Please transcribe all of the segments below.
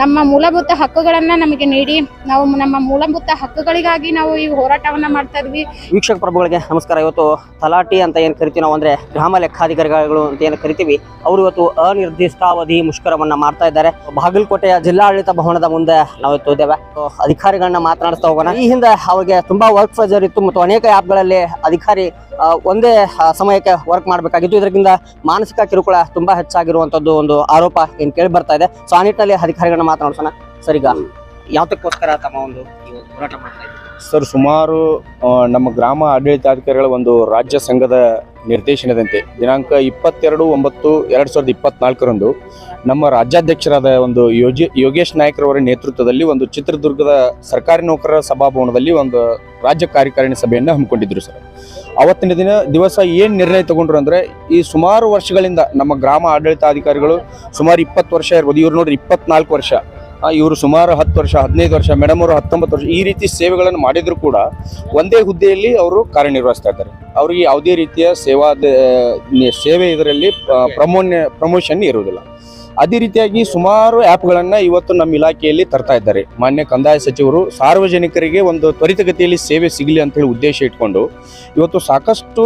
ನಮ್ಮ ಮೂಲಭೂತ ಹಕ್ಕುಗಳನ್ನ ನಮಗೆ ನೀಡಿ ನಾವು ನಮ್ಮ ಮೂಲಭೂತ ಹಕ್ಕುಗಳಿಗಾಗಿ ನಾವು ಈ ಹೋರಾಟವನ್ನ ಮಾಡ್ತಾ ಇದ್ವಿ. ವೀಕ್ಷಕ ಪ್ರಭುಗಳಿಗೆ ನಮಸ್ಕಾರ. ಇವತ್ತು ತಲಾಟಿ ಅಂತ ಏನು ಕರಿತೀವಿ ನಾವು ಅಂದ್ರೆ ಗ್ರಾಮ ಲೆಕ್ಕಾಧಿಕಾರಿಗಳು ಅಂತ ಏನು ಕರಿತೀವಿ, ಅವರು ಇವತ್ತು ಅನಿರ್ದಿಷ್ಟಾವಧಿ ಮುಷ್ಕರವನ್ನ ಮಾಡ್ತಾ ಇದ್ದಾರೆ. ಬಾಗಲಕೋಟೆಯ ಜಿಲ್ಲಾಡಳಿತ ಭವನದ ಮುಂದೆ ನಾವು ಇವತ್ತು ಇದ್ದೇವೆ. ಅಧಿಕಾರಿಗಳನ್ನ ಮಾತನಾಡಿಸ್ತಾ ಹೋಗೋಣ. ಈ ಹಿಂದೆ ಅವರಿಗೆ ತುಂಬಾ ವರ್ಕ್ ಪ್ರೆಜರ್ ಇತ್ತು ಮತ್ತು ಅನೇಕ ಆ್ಯಪ್ಗಳಲ್ಲಿ ಅಧಿಕಾರಿ ಒಂದೇ ಸಮಯಕ್ಕೆ ವರ್ಕ್ ಮಾಡಬೇಕಾಗಿತ್ತು. ಇದರಿಂದ ಮಾನಸಿಕ ಕಿರುಕುಳ ತುಂಬಾ ಹೆಚ್ಚಾಗಿರುವಂತದ್ದು ಒಂದು ಆರೋಪ ಏನ್ ಕೇಳಿ ಬರ್ತಾ ಇದೆ. ಸೊ ಆ ನಿಟ್ಟಿನಲ್ಲಿ ಅಧಿಕಾರಿಗಳನ್ನ ಮಾತನಾಡ್ಸೋಣ. ಸರಿಗ ಈಗ ಯಾವ್ದಕ್ಕೋಸ್ಕರ ತಮ್ಮ ಒಂದು ಹೋರಾಟ ಮಾಡ್ತಾ ಸರ್, ಸುಮಾರು ನಮ್ಮ ಗ್ರಾಮ ಆಡಳಿತಾಧಿಕಾರಿಗಳ ಒಂದು ರಾಜ್ಯ ಸಂಘದ ನಿರ್ದೇಶನದಂತೆ ದಿನಾಂಕ ಇಪ್ಪತ್ತೆರಡು ಒಂಬತ್ತು ಎರಡು ಸಾವಿರದ ಇಪ್ಪತ್ನಾಲ್ಕರಂದು ನಮ್ಮ ರಾಜ್ಯಾಧ್ಯಕ್ಷರಾದ ಒಂದು ಯೋಜಿ ಯೋಗೇಶ್ ನಾಯ್ಕರವರ ನೇತೃತ್ವದಲ್ಲಿ ಒಂದು ಚಿತ್ರದುರ್ಗದ ಸರ್ಕಾರಿ ನೌಕರರ ಸಭಾಭವನದಲ್ಲಿ ಒಂದು ರಾಜ್ಯ ಕಾರ್ಯಕಾರಿಣಿ ಸಭೆಯನ್ನು ಹಮ್ಮಿಕೊಂಡಿದ್ರು ಸರ್. ಅವತ್ತಿನ ದಿನ ದಿವಸ ಏನು ನಿರ್ಣಯ ತಗೊಂಡ್ರು ಅಂದರೆ ಈ ಸುಮಾರು ವರ್ಷಗಳಿಂದ ನಮ್ಮ ಗ್ರಾಮ ಆಡಳಿತಾಧಿಕಾರಿಗಳು ಸುಮಾರು ಇಪ್ಪತ್ತು ವರ್ಷ ಇರ್ಬೋದು, ಇವ್ರು ನೋಡ್ರಿ ಇಪ್ಪತ್ನಾಲ್ಕು ವರ್ಷ ಇವರು ಸುಮಾರು ಹತ್ತು ವರ್ಷ, ಹದಿನೈದು ವರ್ಷ, ಮೇಡಮ್ ಅವರು ಹತ್ತೊಂಬತ್ತು ವರ್ಷ, ಈ ರೀತಿ ಸೇವೆಗಳನ್ನು ಮಾಡಿದರೂ ಕೂಡ ಒಂದೇ ಹುದ್ದೆಯಲ್ಲಿ ಅವರು ಕಾರ್ಯನಿರ್ವಹಿಸ್ತಾ ಇದ್ದಾರೆ. ಅವರಿಗೆ ಯಾವುದೇ ರೀತಿಯ ಸೇವಾ ಸೇವೆ ಇದರಲ್ಲಿ ಪ್ರಮೋನ್ಯ, ಪ್ರಮೋಷನ್ ಇರುವುದಿಲ್ಲ. ಅದೇ ರೀತಿಯಾಗಿ ಸುಮಾರು ಆ್ಯಪ್ಗಳನ್ನು ಇವತ್ತು ನಮ್ಮ ಇಲಾಖೆಯಲ್ಲಿ ತರ್ತಾ ಇದ್ದಾರೆ. ಮಾನ್ಯ ಕಂದಾಯ ಸಚಿವರು ಸಾರ್ವಜನಿಕರಿಗೆ ಒಂದು ತ್ವರಿತಗತಿಯಲ್ಲಿ ಸೇವೆ ಸಿಗಲಿ ಅಂತ ಹೇಳಿ ಉದ್ದೇಶ ಇಟ್ಕೊಂಡು ಇವತ್ತು ಸಾಕಷ್ಟು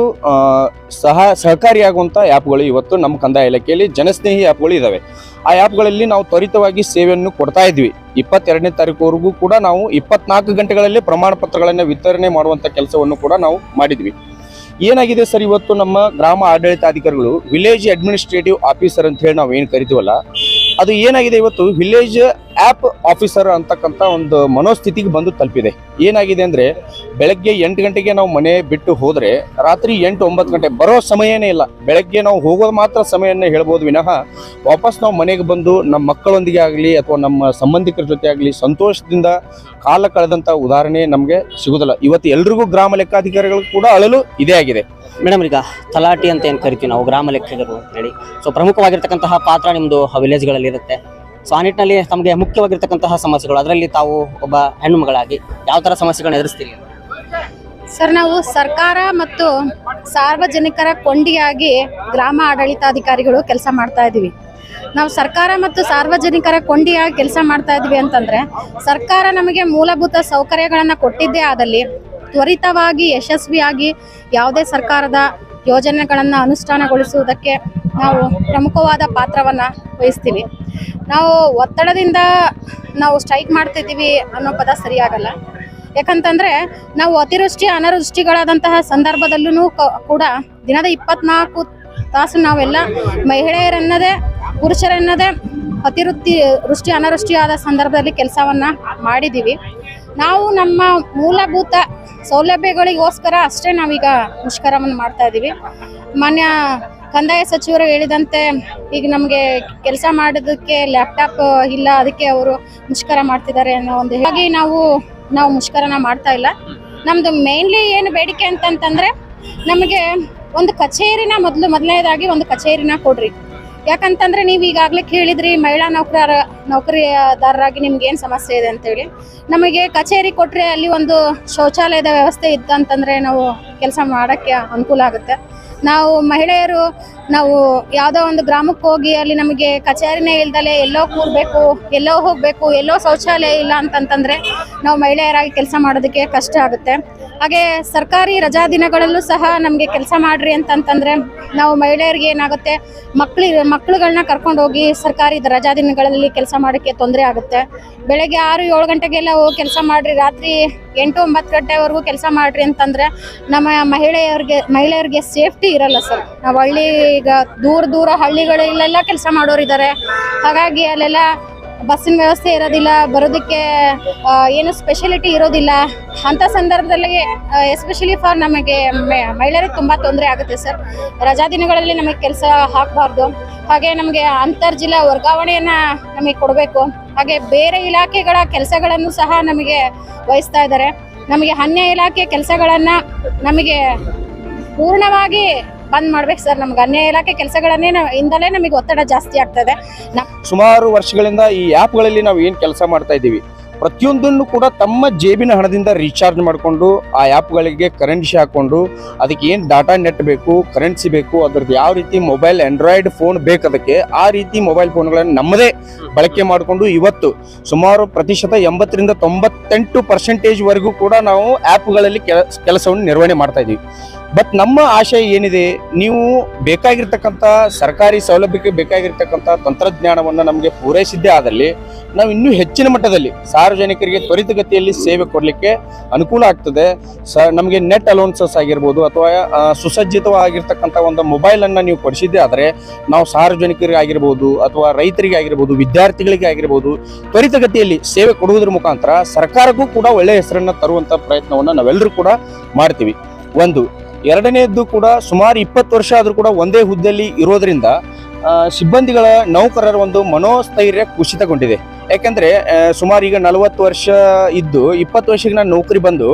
ಸಹ ಸಹಕಾರಿಯಾಗುವಂಥ ಆ್ಯಪ್ಗಳು ಇವತ್ತು ನಮ್ಮ ಕಂದಾಯ ಇಲಾಖೆಯಲ್ಲಿ ಜನಸ್ನೇಹಿ ಆ್ಯಪ್ಗಳು ಇದ್ದಾವೆ ಆ ಆ್ಯಪ್ಗಳಲ್ಲಿ ನಾವು ತ್ವರಿತವಾಗಿ ಸೇವೆಯನ್ನು ಕೊಡ್ತಾ ಇದ್ವಿ. ಇಪ್ಪತ್ತೆರಡನೇ ತಾರೀಕುವರೆಗೂ ಕೂಡ ನಾವು ಇಪ್ಪತ್ನಾಲ್ಕು ಗಂಟೆಗಳಲ್ಲಿ ಪ್ರಮಾಣ ಪತ್ರಗಳನ್ನು ವಿತರಣೆ ಮಾಡುವಂಥ ಕೆಲಸವನ್ನು ಕೂಡ ನಾವು ಮಾಡಿದ್ವಿ. ಏನಾಗಿದೆ ಸರ್ ಇವತ್ತು ನಮ್ಮ ಗ್ರಾಮ ಆಡಳಿತಾಧಿಕಾರಿಗಳು ವಿಲೇಜ್ ಅಡ್ಮಿನಿಸ್ಟ್ರೇಟಿವ್ ಆಫೀಸರ್ ಅಂತ ಹೇಳಿ ನಾವು ಏನು ಕರಿತೀವಲ್ಲ? ಅದು ಏನಾಗಿದೆ ಇವತ್ತು? ವಿಲೇಜ್ ಆ್ಯಪ್ ಆಫೀಸರ್ ಅಂತಕ್ಕಂಥ ಒಂದು ಮನೋಸ್ಥಿತಿಗೆ ಬಂದು ತಲುಪಿದೆ. ಏನಾಗಿದೆ ಅಂದರೆ, ಬೆಳಗ್ಗೆ ಎಂಟು ಗಂಟೆಗೆ ನಾವು ಮನೆ ಬಿಟ್ಟು ಹೋದರೆ, ರಾತ್ರಿ ಎಂಟು ಒಂಬತ್ತು ಗಂಟೆ ಬರೋ ಸಮಯನೇ ಇಲ್ಲ. ಬೆಳಗ್ಗೆ ನಾವು ಹೋಗೋದು ಮಾತ್ರ ಸಮಯನೇ ಹೇಳ್ಬೋದು ವಿನಃ, ವಾಪಸ್ ನಾವು ಮನೆಗೆ ಬಂದು ನಮ್ಮ ಮಕ್ಕಳೊಂದಿಗೆ ಆಗಲಿ ಅಥವಾ ನಮ್ಮ ಸಂಬಂಧಿಕರ ಜೊತೆ ಆಗಲಿ ಸಂತೋಷದಿಂದ ಕಾಲ ಕಳೆದಂಥ ಉದಾಹರಣೆ ನಮಗೆ ಸಿಗೋದಿಲ್ಲ ಇವತ್ತು ಎಲ್ರಿಗೂ ಗ್ರಾಮ ಲೆಕ್ಕಾಧಿಕಾರಿಗಳು ಕೂಡ ಅಳಲು ಇದೇ ಆಗಿದೆ. ಮೇಡಮ್, ಈಗ ತಲಾಟಿ ಅಂತ ಏನು ಕರಿತೀವಿ ನಾವು, ಗ್ರಾಮ ಲೆಕ್ಕಿಗರು ಅಂತ ಹೇಳಿ. ಸೊ ಪ್ರಮುಖವಾಗಿರ್ತಕ್ಕಂತಹ ಪಾತ್ರ ನಿಮ್ಮದು ವಿಲೇಜ್ಗಳಲ್ಲಿ ಇರುತ್ತೆ. ಸೊ ಆ ನಿಟ್ಟಿನಲ್ಲಿ ತಮಗೆ ಮುಖ್ಯವಾಗಿರ್ತಕ್ಕಂತಹ ಸಮಸ್ಯೆಗಳು. ಅದರಲ್ಲಿ ತಾವು ಒಬ್ಬ ಹೆಣ್ಣು ಮಗಳಾಗಿ ಯಾವ ಥರ ಸಮಸ್ಯೆಗಳನ್ನ ಎದುರಿಸ್ತೀರಿ? ಸರ್, ನಾವು ಸರ್ಕಾರ ಮತ್ತು ಸಾರ್ವಜನಿಕರ ಕೊಂಡಿಯಾಗಿ ಗ್ರಾಮ ಆಡಳಿತಾಧಿಕಾರಿಗಳು ಕೆಲಸ ಮಾಡ್ತಾ ಇದ್ದೀವಿ ನಾವು ಸರ್ಕಾರ ಮತ್ತು ಸಾರ್ವಜನಿಕರ ಕೊಂಡಿಯಾಗಿ ಕೆಲಸ ಮಾಡ್ತಾ ಇದ್ವಿ ಅಂತಂದ್ರೆ, ಸರ್ಕಾರ ನಮಗೆ ಮೂಲಭೂತ ಸೌಕರ್ಯಗಳನ್ನು ಕೊಟ್ಟಿದ್ದೇ ಆದಲ್ಲಿ ತ್ವರಿತವಾಗಿ, ಯಶಸ್ವಿಯಾಗಿ ಯಾವುದೇ ಸರ್ಕಾರದ ಯೋಜನೆಗಳನ್ನು ಅನುಷ್ಠಾನಗೊಳಿಸುವುದಕ್ಕೆ ನಾವು ಪ್ರಮುಖವಾದ ಪಾತ್ರವನ್ನು ವಹಿಸ್ತೀವಿ. ನಾವು ಒತ್ತಡದಿಂದ ನಾವು ಸ್ಟ್ರೈಕ್ ಮಾಡ್ತಿದ್ದೀವಿ ಅನ್ನೋ ಪದ ಸರಿಯಾಗಲ್ಲ. ಯಾಕಂತಂದ್ರೆ ನಾವು ಅತಿವೃಷ್ಟಿ, ಅನಾವೃಷ್ಟಿಗಳಾದಂತಹ ಸಂದರ್ಭದಲ್ಲೂ ಕೂಡ ದಿನದ ಇಪ್ಪತ್ನಾಲ್ಕು ತಾಸು ನಾವೆಲ್ಲ ಮಹಿಳೆಯರನ್ನದೇ, ಪುರುಷರನ್ನದೇ ಅತಿವೃತ್ತಿ ವೃಷ್ಟಿ, ಅನಾವೃಷ್ಟಿ ಆದ ಸಂದರ್ಭದಲ್ಲಿ ಕೆಲಸವನ್ನ ಮಾಡಿದ್ದೀವಿ. ನಾವು ನಮ್ಮ ಮೂಲಭೂತ ಸೌಲಭ್ಯಗಳಿಗೋಸ್ಕರ ಅಷ್ಟೇ ನಾವೀಗ ಮುಷ್ಕರವನ್ನು ಮಾಡ್ತಾ ಇದ್ದೀವಿ. ಮಾನ್ಯ ಕಂದಾಯ ಸಚಿವರು ಹೇಳಿದಂತೆ ಈಗ ನಮಗೆ ಕೆಲಸ ಮಾಡೋದಕ್ಕೆ ಲ್ಯಾಪ್ಟಾಪ್ ಇಲ್ಲ, ಅದಕ್ಕೆ ಅವರು ಮುಷ್ಕರ ಮಾಡ್ತಿದ್ದಾರೆ ಅನ್ನೋ ಒಂದು ಹಾಗಾಗಿ ನಾವು ನಾವು ಮುಷ್ಕರನ ಮಾಡ್ತಾ ಇಲ್ಲ. ನಮ್ದು ಮೇನ್ಲಿ ಏನು ಬೇಡಿಕೆ ಅಂತಂತಂದ್ರೆ ನಮಗೆ ಒಂದು ಕಚೇರಿನ ಮೊದಲು, ಮೊದಲನೇದಾಗಿ ಒಂದು ಕಚೇರಿನ ಕೊಡ್ರಿ. ಯಾಕಂತಂದ್ರೆ ನೀವು ಈಗಾಗಲೇ ಕೇಳಿದ್ರಿ, ಮಹಿಳಾ ನೌಕರ ನೌಕರಿದಾರರಾಗಿ ನಿಮ್ಗೆ ಏನು ಸಮಸ್ಯೆ ಇದೆ ಅಂತೇಳಿ ನಮಗೆ ಕಚೇರಿ ಕೊಟ್ಟರೆ ಅಲ್ಲಿ ಒಂದು ಶೌಚಾಲಯದ ವ್ಯವಸ್ಥೆ ಇತ್ತಂತಂದ್ರೆ ನಾವು ಕೆಲಸ ಮಾಡೋಕ್ಕೆ ಅನುಕೂಲ ಆಗುತ್ತೆ. ನಾವು ಮಹಿಳೆಯರು ನಾವು ಯಾವುದೋ ಒಂದು ಗ್ರಾಮಕ್ಕೆ ಹೋಗಿ ಅಲ್ಲಿ ನಮಗೆ ಕಚೇರಿನೇ ಇಲ್ದಲೆ ಎಲ್ಲೋ ಕೂರ್ಬೇಕು, ಎಲ್ಲೋ ಹೋಗಬೇಕು, ಎಲ್ಲೋ ಶೌಚಾಲಯ ಇಲ್ಲ ಅಂತಂತಂದ್ರೆ ನಾವು ಮಹಿಳೆಯರಾಗಿ ಕೆಲಸ ಮಾಡೋದಕ್ಕೆ ಕಷ್ಟ ಆಗುತ್ತೆ. ಹಾಗೆ ಸರ್ಕಾರಿ ರಜಾ ದಿನಗಳಲ್ಲೂ ಸಹ ನಮಗೆ ಕೆಲಸ ಮಾಡ್ರಿ ಅಂತಂತಂದ್ರೆ ನಾವು ಮಹಿಳೆಯರಿಗೆ ಏನಾಗುತ್ತೆ, ಮಕ್ಳು ಮಕ್ಳುಗಳನ್ನ ಕರ್ಕೊಂಡು ಹೋಗಿ ಸರ್ಕಾರಿ ರಜಾ ದಿನಗಳಲ್ಲಿ ಕೆಲಸ ಮಾಡೋಕ್ಕೆ ತೊಂದರೆ ಆಗುತ್ತೆ. ಬೆಳಗ್ಗೆ ಆರು ಏಳು ಗಂಟೆಗೆಲ್ಲ ಹೋಗಿ ಕೆಲಸ ಮಾಡ್ರಿ, ರಾತ್ರಿ ಎಂಟು ಒಂಬತ್ತು ಗಂಟೆವರೆಗೂ ಕೆಲಸ ಮಾಡ್ರಿ ಅಂತಂದ್ರೆ ನಮ್ಮ ಮಹಿಳೆಯರಿಗೆ ಮಹಿಳೆಯರಿಗೆ ಸೇಫ್ಟಿ ಇರಲ್ಲ ಸರ್. ನಾವು ಹಳ್ಳಿ ಈಗ ದೂರ ದೂರ ಹಳ್ಳಿಗಳಲ್ಲೆಲ್ಲ ಕೆಲಸ ಮಾಡೋರಿದ್ದಾರೆ ಹಾಗಾಗಿ ಅಲ್ಲೆಲ್ಲ ಬಸ್ಸಿನ ವ್ಯವಸ್ಥೆ ಇರೋದಿಲ್ಲ, ಬರೋದಕ್ಕೆ ಏನು ಸ್ಪೆಷಾಲಿಟಿ ಇರೋದಿಲ್ಲ. ಅಂಥ ಸಂದರ್ಭದಲ್ಲಿ ಎಸ್ಪೆಷಲಿ ಫಾರ್ ನಮಗೆ ಮಹಿಳೆಯರಿಗೆ ತುಂಬ ತೊಂದರೆ ಆಗುತ್ತೆ ಸರ್. ರಜಾ ದಿನಗಳಲ್ಲಿ ನಮಗೆ ಕೆಲಸ ಹಾಕಬಾರ್ದು. ಹಾಗೆ ನಮಗೆ ಅಂತರ್ಜಿಲ್ಲಾ ವರ್ಗಾವಣೆಯನ್ನು ನಮಗೆ ಕೊಡಬೇಕು. ಹಾಗೆ ಬೇರೆ ಇಲಾಖೆಗಳ ಕೆಲಸಗಳನ್ನು ಸಹ ನಮಗೆ ವಹಿಸ್ತಾ ಇದ್ದಾರೆ. ನಮಗೆ ಅನ್ಯ ಇಲಾಖೆ ಕೆಲಸಗಳನ್ನು ನಮಗೆ ಪೂರ್ಣವಾಗಿ ಬಂದ್ ಮಾಡ್ಬೇಕು ಸರ್. ನಮ್ಗೆ ಅನ್ಯ ಇಲಾಖೆ ಕೆಲಸಗಳನ್ನೇ ಇಂದಲೇ ನಮಗೆ ಒತ್ತಡ ಜಾಸ್ತಿ ಆಗ್ತದೆ ಸುಮಾರು ವರ್ಷಗಳಿಂದ ಈ ಆ್ಯಪ್ಗಳಲ್ಲಿ ನಾವು ಏನು ಕೆಲಸ ಮಾಡ್ತಾ ಇದ್ದೀವಿ? ಪ್ರತಿಯೊಂದನ್ನು ಕೂಡ ತಮ್ಮ ಜೇಬಿನ ಹಣದಿಂದ ರೀಚಾರ್ಜ್ ಮಾಡಿಕೊಂಡು ಆ ಆ್ಯಪ್ಗಳಿಗೆ ಕರೆನ್ಸಿ ಹಾಕ್ಕೊಂಡು ಅದಕ್ಕೆ ಏನು ಡಾಟಾ ನೆಟ್ ಬೇಕು ಕರೆನ್ಸಿ ಬೇಕು, ಅದ್ರದ್ದು ಯಾವ ರೀತಿ ಮೊಬೈಲ್ ಆಂಡ್ರಾಯ್ಡ್ ಫೋನ್ ಬೇಕು ಅದಕ್ಕೆ ಆ ರೀತಿ ಮೊಬೈಲ್ ಫೋನ್ಗಳನ್ನು ನಮ್ಮದೇ ಬಳಕೆ ಮಾಡಿಕೊಂಡು ಇವತ್ತು ಸುಮಾರು ಪ್ರತಿಶತ ಎಂಬತ್ತರಿಂದ ತೊಂಬತ್ತೆಂಟು ಪರ್ಸೆಂಟೇಜ್ವರೆಗೂ ಕೂಡ ನಾವು ಆ್ಯಪ್ಗಳಲ್ಲಿ ಕೆಲಸವನ್ನು ನಿರ್ವಹಣೆ ಮಾಡ್ತಾ ಇದ್ದೀವಿ. ಬಟ್ ನಮ್ಮ ಆಶಯ ಏನಿದೆ, ನೀವು ಬೇಕಾಗಿರ್ತಕ್ಕಂಥ ಸರ್ಕಾರಿ ಸೌಲಭ್ಯಕ್ಕೆ ಬೇಕಾಗಿರ್ತಕ್ಕಂಥ ತಂತ್ರಜ್ಞಾನವನ್ನು ನಮಗೆ ಪೂರೈಸಿದ್ದೇ ಆದಲ್ಲಿ, ನಾವು ಇನ್ನೂ ಹೆಚ್ಚಿನ ಮಟ್ಟದಲ್ಲಿ ಸಾರ್ವಜನಿಕರಿಗೆ ತ್ವರಿತಗತಿಯಲ್ಲಿ ಸೇವೆ ಕೊಡಲಿಕ್ಕೆ ಅನುಕೂಲ ಆಗ್ತದೆ. ಸ, ನಮಗೆ ನೆಟ್ ಅಲೌನ್ಸಸ್ ಆಗಿರ್ಬೋದು ಅಥವಾ ಸುಸಜ್ಜಿತವಾಗಿರ್ತಕ್ಕಂಥ ಒಂದು ಮೊಬೈಲನ್ನು ನೀವು ಕೊಡಿಸಿದ್ದೇ ಆದರೆ, ನಾವು ಸಾರ್ವಜನಿಕರಿಗೆ ಆಗಿರ್ಬೋದು ಅಥವಾ ರೈತರಿಗೆ ಆಗಿರ್ಬೋದು, ವಿದ್ಯಾರ್ಥಿಗಳಿಗೆ ಆಗಿರ್ಬೋದು, ತ್ವರಿತಗತಿಯಲ್ಲಿ ಸೇವೆ ಕೊಡುವುದರ ಮುಖಾಂತರ ಸರ್ಕಾರಕ್ಕೂ ಕೂಡ ಒಳ್ಳೆಯ ಹೆಸರನ್ನು ತರುವಂಥ ಪ್ರಯತ್ನವನ್ನು ನಾವೆಲ್ಲರೂ ಕೂಡ ಮಾಡ್ತೀವಿ. ಒಂದು ಎರಡನೆಯದ್ದು ಕೂಡ ಸುಮಾರು ಇಪ್ಪತ್ತು ವರ್ಷ ಆದರೂ ಕೂಡ ಒಂದೇ ಹುದ್ದೆಯಲ್ಲಿ ಇರೋದ್ರಿಂದ ಸಿಬ್ಬಂದಿಗಳ ನೌಕರರ ಒಂದು ಮನೋಸ್ಥೈರ್ಯ ಕುಸಿತಗೊಂಡಿದೆ. ಯಾಕಂದ್ರೆ ಸುಮಾರು ಈಗ ನಲವತ್ತು ವರ್ಷ ಇದ್ದು, ಇಪ್ಪತ್ತು ವರ್ಷಕ್ಕೆ ನಾನು ನೌಕರಿ ಬಂದು,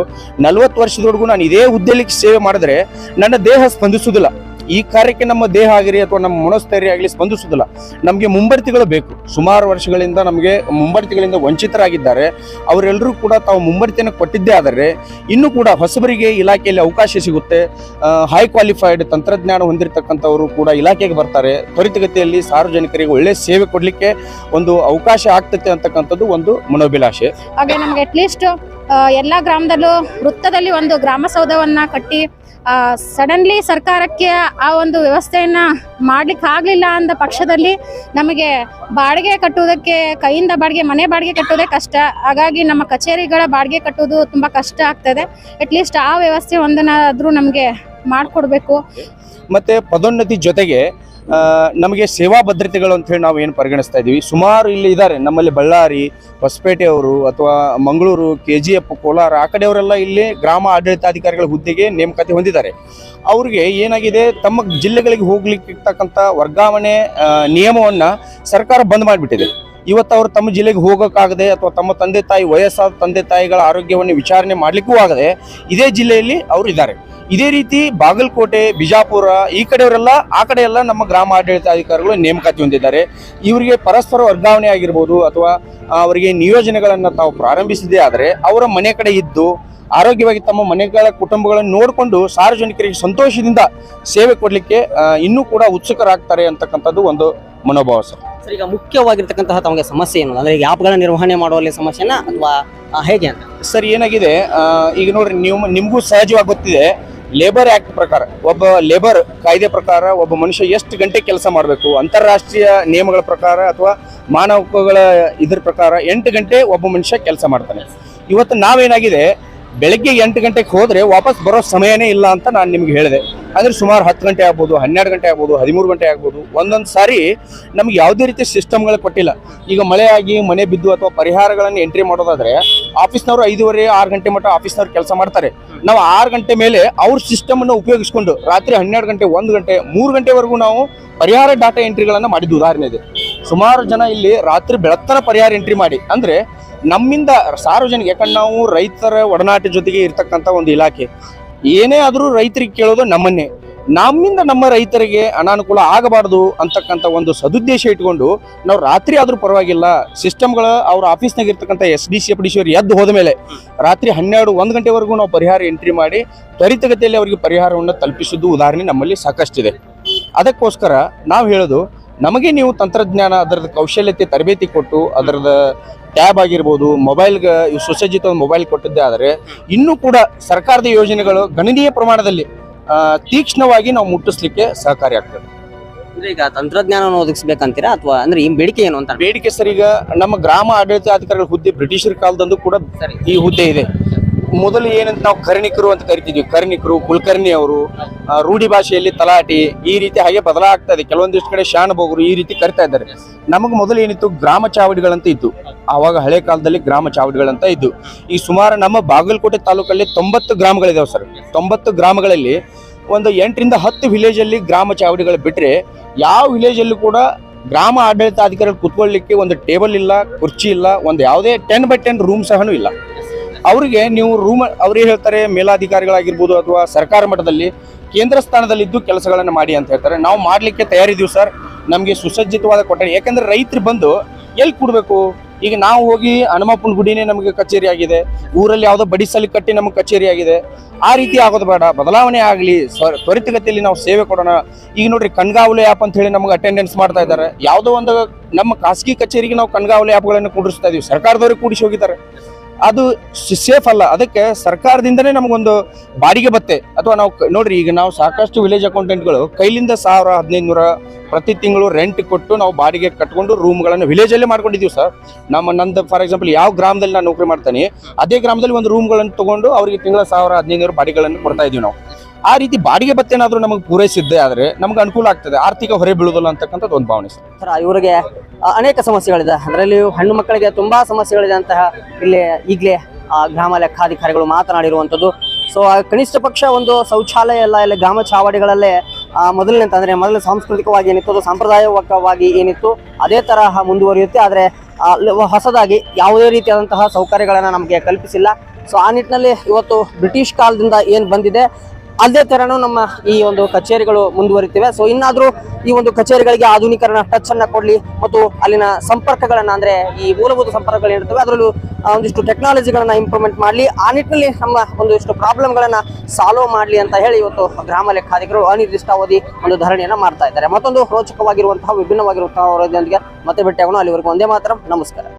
ನಲವತ್ತು ವರ್ಷದವರೆಗೂ ನಾನು ಇದೇ ಹುದ್ದೆಯಲ್ಲಿ ಸೇವೆ ಮಾಡಿದ್ರೆ ನನ್ನ ದೇಹ ಸ್ಪಂದಿಸುವುದಿಲ್ಲ. ಈ ಕಾರ್ಯಕ್ಕೆ ನಮ್ಮ ದೇಹ ಆಗಿರಿ ಅಥವಾ ನಮ್ಮ ಮನೋಸ್ಥೈರ್ಯ ಆಗಲಿ ಸ್ಪಂದಿಸುವುದಿಲ್ಲ ನಮಗೆ ಮುಂಬರ್ತಿಗಳು ಬೇಕು. ಸುಮಾರು ವರ್ಷಗಳಿಂದ ನಮಗೆ ಮುಂಬರ್ತಿಗಳಿಂದ ವಂಚಿತರಾಗಿದ್ದಾರೆ. ಅವರೆಲ್ಲರೂ ಕೂಡ ತಾವು ಮುಂಬರ್ತಿಯನ್ನು ಕೊಟ್ಟಿದ್ದೇ ಆದರೆ ಇನ್ನೂ ಕೂಡ ಹೊಸಬರಿಗೆ ಇಲಾಖೆಯಲ್ಲಿ ಅವಕಾಶ ಸಿಗುತ್ತೆ. ಹೈ ಕ್ವಾಲಿಫೈಡ್ ತಂತ್ರಜ್ಞಾನ ಹೊಂದಿರತಕ್ಕಂಥವರು ಕೂಡ ಇಲಾಖೆಗೆ ಬರ್ತಾರೆ. ತ್ವರಿತಗತಿಯಲ್ಲಿ ಸಾರ್ವಜನಿಕರಿಗೆ ಒಳ್ಳೆ ಸೇವೆ ಕೊಡಲಿಕ್ಕೆ ಒಂದು ಅವಕಾಶ ಆಗ್ತದೆ ಅಂತಕ್ಕಂಥದ್ದು ಒಂದು ಮನೋಭಿಲಾಷೆ. ಹಾಗೆ ನಮಗೆ ಅಟ್ಲೀಸ್ಟ್ ಎಲ್ಲ ಗ್ರಾಮದಲ್ಲೂ ವೃತ್ತದಲ್ಲಿ ಒಂದು ಗ್ರಾಮಸೌಧವನ್ನ ಕಟ್ಟಿ ಸಡನ್ಲಿ ಸರ್ಕಾರಕ್ಕೆ ಆ ಒಂದು ವ್ಯವಸ್ಥೆಯನ್ನು ಮಾಡ್ಲಿಕ್ಕೆ ಆಗಲಿಲ್ಲ ಅಂದ ಪಕ್ಷದಲ್ಲಿ ನಮಗೆ ಬಾಡಿಗೆ ಕಟ್ಟುವುದಕ್ಕೆ, ಕೈಯಿಂದ ಬಾಡಿಗೆ, ಮನೆ ಬಾಡಿಗೆ ಕಟ್ಟೋದೇ ಕಷ್ಟ. ಹಾಗಾಗಿ ನಮ್ಮ ಕಚೇರಿಗಳ ಬಾಡಿಗೆ ಕಟ್ಟೋದು ತುಂಬ ಕಷ್ಟ ಆಗ್ತದೆ. ಅಟ್ಲೀಸ್ಟ್ ಆ ವ್ಯವಸ್ಥೆ ಒಂದನ್ನಾದರೂ ನಮಗೆ ಮಾಡಿಕೊಡ್ಬೇಕು. ಮತ್ತು ಪದೋನ್ನತಿ ಜೊತೆಗೆ ನಮಗೆ ಸೇವಾ ಭದ್ರತೆಗಳು ಅಂತ ಹೇಳಿ ನಾವು ಏನು ಪರಿಗಣಿಸ್ತಾ ಇದ್ದೀವಿ. ಸುಮಾರು ಇಲ್ಲಿ ಇದ್ದಾರೆ ನಮ್ಮಲ್ಲಿ ಬಳ್ಳಾರಿ, ಹೊಸಪೇಟೆ ಅವರು ಅಥವಾ Mangaluru K G F Kolar ಆ ಕಡೆಯವರೆಲ್ಲ ಇಲ್ಲಿ ಗ್ರಾಮ ಆಡಳಿತಾಧಿಕಾರಿಗಳ ಹುದ್ದೆಗೆ ನೇಮಕತೆ ಹೊಂದಿದ್ದಾರೆ. ಅವರಿಗೆ ಏನಾಗಿದೆ? ತಮ್ಮ ಜಿಲ್ಲೆಗಳಿಗೆ ಹೋಗ್ಲಿಕ್ಕೆ ವರ್ಗಾವಣೆ ನಿಯಮವನ್ನ ಸರ್ಕಾರ ಬಂದ್ ಮಾಡಿಬಿಟ್ಟಿದೆ. ಇವತ್ತು ಅವರು ತಮ್ಮ ಜಿಲ್ಲೆಗೆ ಹೋಗೋಕ್ಕಾಗದೆ ಅಥವಾ ತಮ್ಮ ತಂದೆ ತಾಯಿ, ವಯಸ್ಸಾದ ತಂದೆ ತಾಯಿಗಳ ಆರೋಗ್ಯವನ್ನು ವಿಚಾರಣೆ ಮಾಡಲಿಕ್ಕೂ ಆಗದೆ ಇದೇ ಜಿಲ್ಲೆಯಲ್ಲಿ ಅವರು ಇದ್ದಾರೆ. ಇದೇ ರೀತಿ ಬಾಗಲಕೋಟೆ, ಬಿಜಾಪುರ ಈ ಕಡೆಯವರೆಲ್ಲ, ಆ ಕಡೆ ಎಲ್ಲ ನಮ್ಮ ಗ್ರಾಮ ಆಡಳಿತಾಧಿಕಾರಿಗಳು ನೇಮಕಾತಿ ಹೊಂದಿದ್ದಾರೆ. ಇವರಿಗೆ ಪರಸ್ಪರ ವರ್ಗಾವಣೆ ಆಗಿರ್ಬೋದು ಅಥವಾ ಅವರಿಗೆ ನಿಯೋಜನೆಗಳನ್ನು ತಾವು ಪ್ರಾರಂಭಿಸಿದೆ ಆದರೆ ಅವರ ಮನೆ ಕಡೆ ಇದ್ದು ಆರೋಗ್ಯವಾಗಿ ತಮ್ಮ ಮನೆಗಳ ಕುಟುಂಬಗಳನ್ನು ನೋಡಿಕೊಂಡು ಸಾರ್ವಜನಿಕರಿಗೆ ಸಂತೋಷದಿಂದ ಸೇವೆ ಕೊಡಲಿಕ್ಕೆ ಇನ್ನೂ ಕೂಡ ಉತ್ಸುಕರಾಗ್ತಾರೆ ಅಂತಕ್ಕಂಥದ್ದು ಒಂದು ಮನೋಭಾವ ಸರ್. ಸರ್ ಈಗ ಮುಖ್ಯವಾಗಿರ್ತಕ್ಕಂತಹ ತಮಗೆ ಸಮಸ್ಯೆ ಏನು? ಅಂದರೆ ಈಗ ಆ್ಯಪ್ಗಳ ನಿರ್ವಹಣೆ ಮಾಡುವಲ್ಲಿ ಸಮಸ್ಯೆನ ಅಥವಾ ಹೇಗೆ ಅಂತ? ಸರ್ ಏನಾಗಿದೆ ಈಗ ನೋಡ್ರಿ ನಿಮ್ಮ ನಿಮಗೂ ಸಹಜವಾಗಿ ಗೊತ್ತಿದೆ ಲೇಬರ್ ಆಕ್ಟ್ ಪ್ರಕಾರ ಒಬ್ಬ ಲೇಬರ್ ಕಾಯ್ದೆ ಪ್ರಕಾರ ಒಬ್ಬ ಮನುಷ್ಯ ಎಷ್ಟು ಗಂಟೆ ಕೆಲಸ ಮಾಡಬೇಕು? ಅಂತಾರಾಷ್ಟ್ರೀಯ ನಿಯಮಗಳ ಪ್ರಕಾರ ಅಥವಾ ಮಾನವ ಹಕ್ಕುಗಳ ಇದ್ರ ಪ್ರಕಾರ ಎಂಟು ಗಂಟೆ ಒಬ್ಬ ಮನುಷ್ಯ ಕೆಲಸ ಮಾಡ್ತಾನೆ. ಇವತ್ತು ನಾವೇನಾಗಿದೆ ಬೆಳಗ್ಗೆ ಎಂಟು ಗಂಟೆಗೆ ಹೋದರೆ ವಾಪಸ್ ಬರೋ ಸಮಯನೇ ಇಲ್ಲ ಅಂತ ನಾನು ನಿಮ್ಗೆ ಹೇಳಿದೆ. ಅಂದ್ರೆ ಸುಮಾರು ಹತ್ತು ಗಂಟೆ ಆಗ್ಬೋದು, ಹನ್ನೆರಡು ಗಂಟೆ ಆಗ್ಬೋದು, ಹದಿಮೂರು ಗಂಟೆ ಆಗ್ಬೋದು. ಒಂದೊಂದು ಸಾರಿ ನಮ್ಗೆ ಯಾವುದೇ ರೀತಿ ಸಿಸ್ಟಮ್ಗಳು ಕೊಟ್ಟಿಲ್ಲ. ಈಗ ಮಳೆ ಆಗಿ ಮನೆ ಬಿದ್ದು ಅಥವಾ ಪರಿಹಾರಗಳನ್ನು ಎಂಟ್ರಿ ಮಾಡೋದಾದ್ರೆ ಆಫೀಸ್ನವರು ಐದುವರೆ, ಆರು ಗಂಟೆ ಮಟ್ಟ ಆಫೀಸ್ನವ್ರು ಕೆಲಸ ಮಾಡ್ತಾರೆ. ನಾವು ಆರು ಗಂಟೆ ಮೇಲೆ ಅವ್ರ ಸಿಸ್ಟಮ್ ಅನ್ನು ಉಪಯೋಗಿಸ್ಕೊಂಡು ರಾತ್ರಿ ಹನ್ನೆರಡು ಗಂಟೆ, ಒಂದು ಗಂಟೆ, ಮೂರು ಗಂಟೆವರೆಗೂ ನಾವು ಪರಿಹಾರ ಡಾಟಾ ಎಂಟ್ರಿಗಳನ್ನು ಮಾಡಿದ್ದು ಉದಾಹರಣೆ ಇದೆ. ಸುಮಾರು ಜನ ಇಲ್ಲಿ ರಾತ್ರಿ ಬೆಳತ್ತರ ಪರಿಹಾರ ಎಂಟ್ರಿ ಮಾಡಿ. ಅಂದ್ರೆ ನಮ್ಮಿಂದ ಸಾರ್ವಜನಿಕ, ಯಾಕಂದ್ರೆ ನಾವು ರೈತರ ಒಡನಾಟ ಜೊತೆಗೆ ಇರ್ತಕ್ಕಂಥ ಒಂದು ಇಲಾಖೆ. ಏನೇ ಆದರೂ ರೈತರಿಗೆ ಕೇಳೋದು ನಮ್ಮನ್ನೇ. ನಮ್ಮಿಂದ ನಮ್ಮ ರೈತರಿಗೆ ಅನಾನುಕೂಲ ಆಗಬಾರ್ದು ಅಂತಕ್ಕಂಥ ಒಂದು ಸದುದ್ದೇಶ ಇಟ್ಕೊಂಡು ನಾವು ರಾತ್ರಿ ಆದರೂ ಪರವಾಗಿಲ್ಲ ಸಿಸ್ಟಮ್ಗಳ ಅವ್ರ ಆಫೀಸ್ನಾಗ ಇರ್ತಕ್ಕಂಥ S D C F D C ಅವ್ರು ಎದ್ದು ಹೋದ ಮೇಲೆ ರಾತ್ರಿ ಹನ್ನೆರಡು, ಒಂದು ಗಂಟೆವರೆಗೂ ನಾವು ಪರಿಹಾರ ಎಂಟ್ರಿ ಮಾಡಿ ತ್ವರಿತಗತಿಯಲ್ಲಿ ಅವರಿಗೆ ಪರಿಹಾರವನ್ನು ತಲುಪಿಸಿದ್ದು ಉದಾಹರಣೆ ನಮ್ಮಲ್ಲಿ ಸಾಕಷ್ಟಿದೆ. ಅದಕ್ಕೋಸ್ಕರ ನಾವು ಹೇಳೋದು ನಮಗೆ ನೀವು ತಂತ್ರಜ್ಞಾನ ಅದರದ ಕೌಶಲ್ಯತೆ ತರಬೇತಿ ಕೊಟ್ಟು ಅದರದ ಟ್ಯಾಬ್ ಆಗಿರ್ಬೋದು ಮೊಬೈಲ್ಗೆ ಸುಸಜ್ಜಿತ ಮೊಬೈಲ್ ಕೊಟ್ಟಿದ್ದೇ ಆದರೆ ಇನ್ನೂ ಕೂಡ ಸರ್ಕಾರದ ಯೋಜನೆಗಳು ಗಣನೀಯ ಪ್ರಮಾಣದಲ್ಲಿ ತೀಕ್ಷ್ಣವಾಗಿ ನಾವು ಮುಟ್ಟಿಸ್ಲಿಕ್ಕೆ ಸಹಕಾರಿ ಆಗ್ತದೆ. ಈಗ ತಂತ್ರಜ್ಞಾನವನ್ನು ಒದಗಿಸ್ಬೇಕಂತೀರಾ ಅಥವಾ ಅಂದ್ರೆ ಈ ಬೇಡಿಕೆ ಏನು ಅಂತ? ಬೇಡಿಕೆ ಸರ್ ಈಗ ನಮ್ಮ ಗ್ರಾಮ ಆಡಳಿತಾಧಿಕಾರಿಗಳ ಹುದ್ದೆ ಬ್ರಿಟಿಷರ ಕಾಲದಂದು ಕೂಡ ಈ ಹುದ್ದೆ ಇದೆ. ಮೊದಲು ಏನಂತ ನಾವು ಕರ್ಣಿಕರು ಅಂತ ಕರಿತಿದ್ವಿ. ಕರ್ಣಿಕರು ಕುಲಕರ್ಣಿ ಅವರು ರೂಢಿ ಭಾಷೆಯಲ್ಲಿ ತಲಾಟಿ ಈ ರೀತಿ ಹಾಗೆ ಬದಲಾಗ್ತಾ ಇದೆ. ಕೆಲವೊಂದಿಷ್ಟು ಕಡೆ ಶಾನಬೋಗರು ಈ ರೀತಿ ಕರಿತಾ ಇದ್ದಾರೆ. ನಮಗೆ ಮೊದಲು ಏನಿತ್ತು? ಗ್ರಾಮ ಚಾವಡಿಗಳಂತ ಇತ್ತು. ಆವಾಗ ಹಳೆ ಕಾಲದಲ್ಲಿ ಗ್ರಾಮ ಚಾವಡಿಗಳಂತ ಇದ್ದು. ಈ ಸುಮಾರು ನಮ್ಮ ಬಾಗಲಕೋಟೆ ತಾಲೂಕಲ್ಲಿ ತೊಂಬತ್ತು ಗ್ರಾಮಗಳಿದಾವೆ ಸರ್. ತೊಂಬತ್ತು ಗ್ರಾಮಗಳಲ್ಲಿ ಒಂದು ಎಂಟರಿಂದ ಹತ್ತು ವಿಲೇಜಲ್ಲಿ ಗ್ರಾಮ ಚಾವಡಿಗಳು ಬಿಟ್ಟರೆ ಯಾವ ವಿಲೇಜಲ್ಲೂ ಕೂಡ ಗ್ರಾಮ ಆಡಳಿತಾಧಿಕಾರಿಗಳು ಕುತ್ಕೊಳ್ಳಿಕ್ಕೆ ಒಂದು ಟೇಬಲ್ ಇಲ್ಲ ಕುರ್ಚಿ ಇಲ್ಲ ಒಂದು ಯಾವುದೇ ಟೆನ್ ಬೈ ಟೆನ್ ರೂಮ್ ಸಹನೂ ಇಲ್ಲ. ಅವರಿಗೆ ನೀವು ರೂಮ್ ಅವ್ರಿಗೆ ಹೇಳ್ತಾರೆ, ಮೇಲಾಧಿಕಾರಿಗಳಾಗಿರ್ಬೋದು ಅಥವಾ ಸರ್ಕಾರ ಮಟ್ಟದಲ್ಲಿ ಕೇಂದ್ರ ಸ್ಥಾನದಲ್ಲಿದ್ದು ಕೆಲಸಗಳನ್ನು ಮಾಡಿ ಅಂತ ಹೇಳ್ತಾರೆ. ನಾವು ಮಾಡಲಿಕ್ಕೆ ತಯಾರಿದ್ದೀವಿ ಸರ್. ನಮಗೆ ಸುಸಜ್ಜಿತವಾದ ಕೊಠಡಿ. ಯಾಕಂದರೆ ರೈತರು ಬಂದು ಎಲ್ಲಿ ಕೊಡಬೇಕು? ಈಗ ನಾವು ಹೋಗಿ ಹನುಮಪ್ಪನ ಗುಡಿನೇ ನಮಗೆ ಕಚೇರಿ ಆಗಿದೆ. ಊರಲ್ಲಿ ಯಾವುದೋ ಬಡಿಸಲಿ ಕಟ್ಟಿ ನಮಗೆ ಕಚೇರಿ ಆಗಿದೆ. ಆ ರೀತಿ ಆಗೋದು ಬೇಡ. ಬದಲಾವಣೆ ಆಗಲಿ. ತ್ವರಿತಗತಿಯಲ್ಲಿ ನಾವು ಸೇವೆ ಕೊಡೋಣ. ಈಗ ನೋಡ್ರಿ, ಕಣ್ಗಾವಲು ಆ್ಯಪ್ ಅಂತ ಹೇಳಿ ನಮಗೆ ಅಟೆಂಡೆನ್ಸ್ ಮಾಡ್ತಾ ಇದ್ದಾರೆ. ಯಾವುದೋ ಒಂದು ನಮ್ಮ ಖಾಸಗಿ ಕಚೇರಿಗೆ ನಾವು ಕಣ್ಗಾವಲು ಆ್ಯಪ್ಗಳನ್ನು ಕೂಡಿಸ್ತಾ ಇದ್ದೀವಿ ಸರ್ಕಾರದವ್ರಿಗೆ ಕೂಡಿಸಿ ಹೋಗಿದ್ದಾರೆ. ಅದು ಸೇಫ್ ಅಲ್ಲ. ಅದಕ್ಕೆ ಸರ್ಕಾರದಿಂದನೇ ನಮಗೊಂದು ಬಾಡಿಗೆ ಬತ್ತೆ. ಅಥವಾ ನಾವು ನೋಡ್ರಿ, ಈಗ ನಾವು ಸಾಕಷ್ಟು ವಿಲೇಜ್ ಅಕೌಂಟೆಂಟ್ಗಳು ಕೈಲಿಂದ ಸಾವಿರ ಹದಿನೈದು ಪ್ರತಿ ತಿಂಗಳು ರೆಂಟ್ ಕೊಟ್ಟು ನಾವು ಬಾಡಿಗೆ ಕಟ್ಕೊಂಡು ರೂಮ್ಗಳನ್ನು ವಿಲೇಜಲ್ಲೇ ಮಾಡ್ಕೊಂಡಿದ್ದೀವಿ ಸರ್ ನಮ್ಮ ನಂದು ಫಾರ್ ಎಕ್ಸಾಂಪಲ್ ಯಾವ ಗ್ರಾಮದಲ್ಲಿ ನಾನು ನೌಕರಿ ಮಾಡ್ತೀನಿ, ಅದೇ ಗ್ರಾಮದಲ್ಲಿ ಒಂದು ರೂಮ್ಗಳನ್ನು ತಗೊಂಡು ಅವರಿಗೆ ತಿಂಗಳ ಸಾವಿರ ಹದಿನೈದು ಬಾಡಿಗೆಗಳನ್ನು ಕೊಡ್ತಾ ಇದೀವಿ ನಾವು. ಆ ರೀತಿ ಬಾಡಿಗೆ ಬತ್ತೇನಾದ್ರೂ ನಮಗೆ ಪೂರೈಸಿದ್ದೆ ಆದರೆ ನಮ್ಗೆ ಅನುಕೂಲ ಆಗ್ತದೆ. ಆರ್ಥಿಕ ಹೊರೆ ಬೀಳುವುದಿಲ್ಲ ಅಂತಕ್ಕಂಥದ್ದು ಒಂದು ಭಾವನೆ ಸರ್. ಇವರಿಗೆ ಅನೇಕ ಸಮಸ್ಯೆಗಳಿದೆ. ಅದರಲ್ಲಿ ಹೆಣ್ಣು ಮಕ್ಕಳಿಗೆ ತುಂಬಾ ಸಮಸ್ಯೆಗಳಿದೆ ಅಂತಹ ಇಲ್ಲಿ ಈಗಲೇ ಗ್ರಾಮ ಲೆಕ್ಕಾಧಿಕಾರಿಗಳು ಮಾತನಾಡಿರುವಂಥದ್ದು. ಸೊ ಕನಿಷ್ಠ ಪಕ್ಷ ಒಂದು ಶೌಚಾಲಯ ಎಲ್ಲ ಇಲ್ಲಿ ಗ್ರಾಮ ಚಾವಡಿಗಳಲ್ಲೇ ಮೊದಲನೇ ಅಂತಂದ್ರೆ ಮೊದಲು ಸಾಂಸ್ಕೃತಿಕವಾಗಿ ಏನಿತ್ತು, ಅದು ಸಾಂಪ್ರದಾಯಿಕವಾಗಿ ಏನಿತ್ತು, ಅದೇ ತರಹ ಮುಂದುವರಿಯುತ್ತೆ. ಆದರೆ ಹೊಸದಾಗಿ ಯಾವುದೇ ರೀತಿಯಾದಂತಹ ಸೌಕರ್ಯಗಳನ್ನು ನಮಗೆ ಕಲ್ಪಿಸಿಲ್ಲ. ಸೊ ಆ ನಿಟ್ಟಿನಲ್ಲಿ ಇವತ್ತು ಬ್ರಿಟಿಷ್ ಕಾಲದಿಂದ ಏನು ಬಂದಿದೆ ಅದೇ ತರನು ನಮ್ಮ ಈ ಒಂದು ಕಚೇರಿಗಳು ಮುಂದುವರಿತಿವೆ. ಸೊ ಇನ್ನಾದ್ರೂ ಈ ಒಂದು ಕಚೇರಿಗಳಿಗೆ ಆಧುನೀಕರಣ ಟಚ್ ಅನ್ನ ಕೊಡ್ಲಿ ಮತ್ತು ಅಲ್ಲಿನ ಸಂಪರ್ಕಗಳನ್ನ ಅಂದ್ರೆ ಈ ಮೂಲಭೂತ ಸಂಪರ್ಕಗಳು ಏನಿರ್ತವೆ, ಅದರಲ್ಲೂ ಒಂದಿಷ್ಟು ಟೆಕ್ನಾಲಜಿಗಳನ್ನ ಇಂಪ್ರೂವ್ಮೆಂಟ್ ಮಾಡಲಿ. ಆ ನಿಟ್ಟಿನಲ್ಲಿ ನಮ್ಮ ಒಂದಿಷ್ಟು ಪ್ರಾಬ್ಲಮ್ಗಳನ್ನ ಸಾಲ್ವ್ ಮಾಡಲಿ ಅಂತ ಹೇಳಿ ಇವತ್ತು ಗ್ರಾಮ ಲೆಕ್ಕಾಧಿಕಾರಿಗಳು ಅನಿರ್ದಿಷ್ಟಾವಧಿ ಒಂದು ಧರಣಿಯನ್ನ ಮಾಡ್ತಾ ಇದ್ದಾರೆ. ಮತ್ತೊಂದು ರೋಚಕವಾಗಿರುವಂತಹ, ವಿಭಿನ್ನವಾಗಿರುವಂತಹ ಮತ್ತೆ ಭೇಟಿಯಾಗೋಣ. ಅಲ್ಲಿವರೆಗೂ ಒಂದೇ ಮಾತ್ರ. ನಮಸ್ಕಾರ.